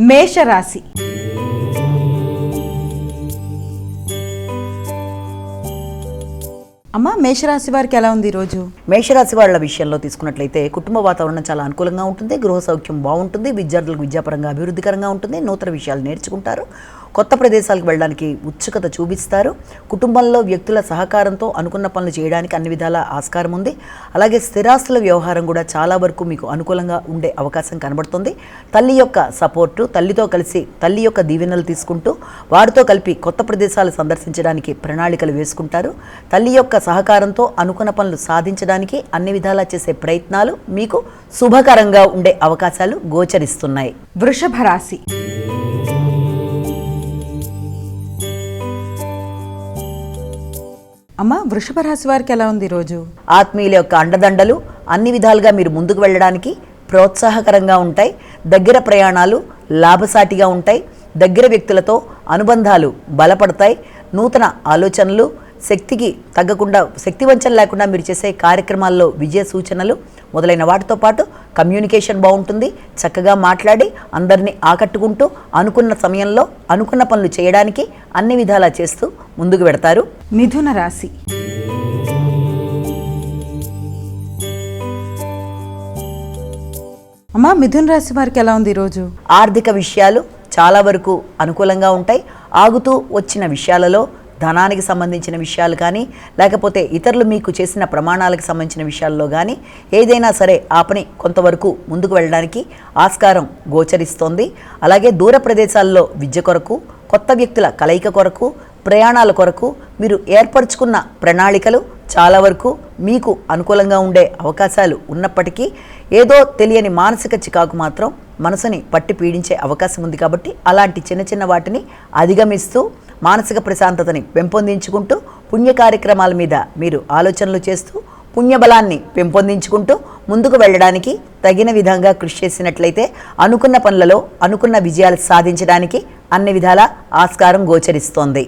మేషరాశి. అమ్మ మేషరాశి వారికి ఎలా ఉంది ఈరోజు? మేషరాశి వాళ్ళ విషయంలో తీసుకున్నట్లయితే కుటుంబ వాతావరణం చాలా అనుకూలంగా ఉంటుంది గృహ సౌఖ్యం బాగుంటుంది విద్యార్థులకు విద్యాపరంగా అభివృద్ధికరంగా ఉంటుంది నూతన విషయాలు నేర్చుకుంటారు. కొత్త ప్రదేశాలకు వెళ్ళడానికి ఉత్సుకత చూపిస్తారు. కుటుంబంలో వ్యక్తుల సహకారంతో అనుకున్న పనులు చేయడానికి అన్ని విధాల ఆస్కారం ఉంది. అలాగే స్థిరాస్తుల వ్యవహారం కూడా చాలా వరకు మీకు అనుకూలంగా ఉండే అవకాశం కనబడుతుంది. తల్లి యొక్క సపోర్టు తల్లితో కలిసి తల్లి యొక్క దీవెనలు తీసుకుంటూ వారితో కలిపి కొత్త ప్రదేశాలు సందర్శించడానికి ప్రణాళికలు వేసుకుంటారు. తల్లి యొక్క సహకారంతో అనుకున్న పనులు సాధించడానికి అన్ని విధాలా చేసే ప్రయత్నాలు మీకు శుభకరంగా ఉండే అవకాశాలు గోచరిస్తున్నాయి. వృషభ రాశి అమ్మ వృషభ రాశి వారికి ఎలా ఉంది ఈరోజు ఆత్మీయుల యొక్క అండదండలు అన్ని విధాలుగా మీరు ముందుకు వెళ్ళడానికి ప్రోత్సాహకరంగా ఉంటాయి. దగ్గర ప్రయాణాలు లాభసాటిగా ఉంటాయి. దగ్గర వ్యక్తులతో అనుబంధాలు బలపడతాయి. నూతన ఆలోచనలు శక్తికి తగ్గకుండా శక్తి వంచన లేకుండా మీరు చేసే కార్యక్రమాల్లో విజయ సూచనలు మొదలైన వాటితో పాటు కమ్యూనికేషన్ బాగుంటుంది. చక్కగా మాట్లాడి అందరినీ ఆకట్టుకుంటూ అనుకున్న సమయంలో అనుకున్న పనులు చేయడానికి అన్ని విధాలా చేస్తూ ముందుకు పెడతారు. మిథున రాశి. అమ్మ మిథున రాశి వారికి ఎలా ఉంది ఈరోజు? ఆర్థిక విషయాలు చాలా వరకు అనుకూలంగా ఉంటాయి. ఆగుతూ వచ్చిన విషయాలలో ధనానికి సంబంధించిన విషయాలు కానీ లేకపోతే ఇతరులు మీకు చేసిన ప్రమాణాలకు సంబంధించిన విషయాల్లో కానీ ఏదైనా సరే ఆ పని కొంతవరకు ముందుకు వెళ్ళడానికి ఆస్కారం గోచరిస్తోంది. అలాగే దూర ప్రదేశాల్లో విద్య కొరకు కొత్త వ్యక్తుల కలయిక కొరకు ప్రయాణాల కొరకు మీరు ఏర్పరచుకున్న ప్రణాళికలు చాలా వరకు మీకు అనుకూలంగా ఉండే అవకాశాలు ఉన్నప్పటికీ ఏదో తెలియని మానసిక చికాకు మాత్రం మనసుని పట్టి పీడించే అవకాశం ఉంది కాబట్టి అలాంటి చిన్న చిన్న వాటిని అధిగమిస్తూ మానసిక ప్రశాంతతని పెంపొందించుకుంటూ పుణ్య కార్యక్రమాల మీద మీరు ఆలోచనలు చేస్తూ పుణ్యబలాన్ని పెంపొందించుకుంటూ ముందుకు వెళ్ళడానికి తగిన విధంగా కృషి చేసినట్లయితే అనుకున్న పనులలో అనుకున్న విజయాలు సాధించడానికి అన్ని విధాల ఆస్కారం గోచరిస్తోంది.